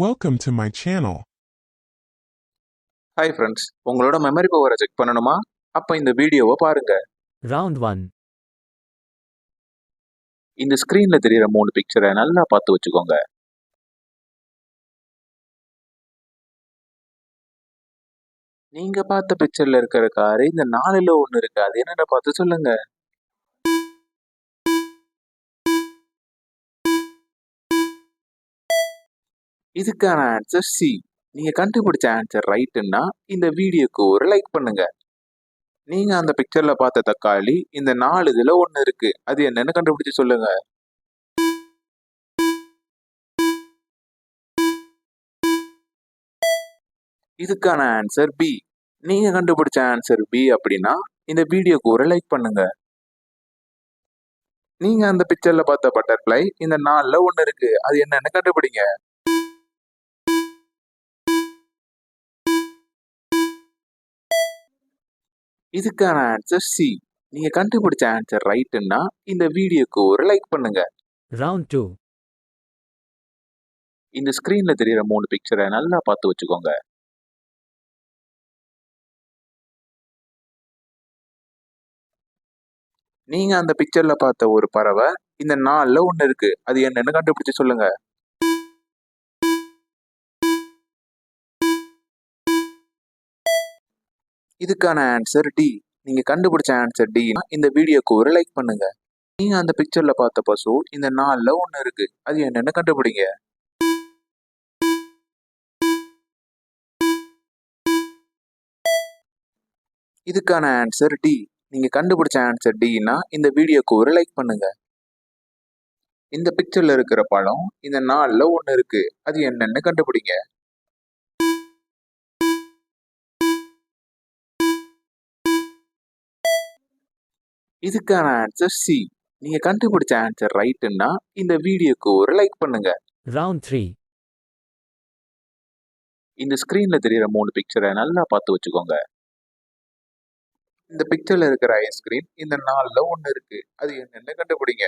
Welcome to my channel. Hi friends உங்களோட memory பவரை check பண்ணணுமா? அப்போ இந்த வீடியோவை பாருங்க. Round 1. இந்த ஸ்க்ரீன்ல தெரியுற மூணு பிக்சரை நல்லா பார்த்து வச்சுக்கோங்க. நீங்க பார்த்த பிக்சர்ல இருக்கிற காரு இந்த நாலுல ஒண்ணு இருக்கு. அது என்னன்னு பார்த்து சொல்லுங்க. இதுக்கான ஆன்சர் சி நீங்கள் கண்டுபிடிச்ச ஆன்சர் ரைட்டுன்னா இந்த வீடியோக்கு ஒரு லைக் பண்ணுங்க. நீங்கள் அந்த பிக்சரில் பார்த்த தக்காளி இந்த நாலு இதில் ஒன்று இருக்கு. அது என்னன்னு கண்டுபிடிச்சு சொல்லுங்க. இதுக்கான ஆன்சர் பி நீங்க கண்டுபிடிச்ச ஆன்சர் பி அப்படின்னா இந்த வீடியோக்கு ஒரு லைக் பண்ணுங்க. நீங்க அந்த பிக்சர்ல பார்த்த பட்டர்ஃப்ளை இந்த நாளில் ஒன்று இருக்கு. அது என்னன்னு கண்டுபிடிங்க. இதுக்கான ஆன்சர் சி நீங்க கண்டுபிடிச்ச ஆன்சர் ரைட்டுன்னா இந்த வீடியோக்கு ஒரு லைக் பண்ணுங்க. Round 2. இந்த ஸ்கிரீன்ல தெரியுற மூணு பிக்சரை நல்லா பார்த்து வச்சுக்கோங்க. நீங்க அந்த பிக்சர்ல பார்த்த ஒரு பறவை இந்த நாலுல ஒண்ணு இருக்கு. அது என்னன்னு கண்டுபிடிச்சு சொல்லுங்க. இதுக்கான ஆன்சர் டி நீங்க கண்டுபிடிச்ச ஆன்சர் டி இந்த வீடியோக்கு ஒரு லைக் பண்ணுங்க. நீங்க அந்த பிக்சர்ல பார்த்த பசு இந்த நாளில் ஒன்று இருக்கு. அது என்னென்னு கண்டுபிடிங்க. இதுக்கான ஆன்சர் டி நீங்க கண்டுபிடிச்ச ஆன்சர் டினா இந்த வீடியோக்கு ஒரு லைக் பண்ணுங்க. இந்த பிக்சர்ல இருக்கிற பழம் இந்த நாளில் ஒன்று இருக்கு. அது என்னன்னு கண்டுபிடிங்க. இதுக்கான ஆன்சர் சி நீங்க கண்டுபிடிச்ச ஆன்சர் ரைட்டுன்னா இந்த வீடியோக்கு ஒரு லைக் பண்ணுங்க. Round 3. இந்த ஸ்கிரீன்ல தெரியுற மூணு பிக்சரை நல்லா பார்த்து வச்சுக்கோங்க. இந்த பிக்சர்ல இருக்கிற ஐஸ்கிரீம் இந்த நாலுல ஒண்ணு இருக்கு. அது என்னன்னு கண்டுபிடிங்க.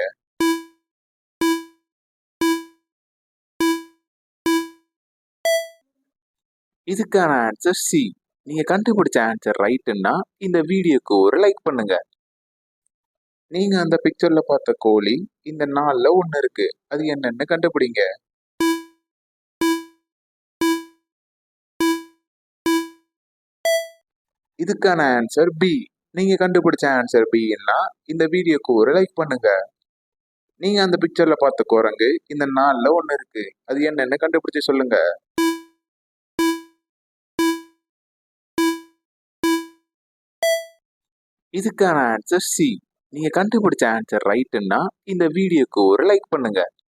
இதுக்கான ஆன்சர் சி நீங்க கண்டுபிடிச்ச ஆன்சர் ரைட்டுன்னா இந்த வீடியோக்கு ஒரு லைக் பண்ணுங்க. நீங்க அந்த பிக்சர்ல பார்த்த கோழி இந்த நாள்ல ஒண்ணு இருக்கு. அது என்னன்னு கண்டுபிடிங்க. இதுக்கான ஆன்சர் பி நீங்க கண்டுபிடிச்ச ஆன்சர் பின்னா இந்த வீடியோக்கு ஒரு லைக் பண்ணுங்க. நீங்க அந்த பிக்சர்ல பார்த்த குரங்கு இந்த நாள்ல ஒண்ணு இருக்கு. அது என்னன்னு கண்டுபிடிச்சு சொல்லுங்க. இதுக்கான ஆன்சர் சி நீங்கள் கண்டுபிடிச்ச ஆன்சர் ரைட்டுன்னா இந்த வீடியோக்கு ஒரு லைக் பண்ணுங்க.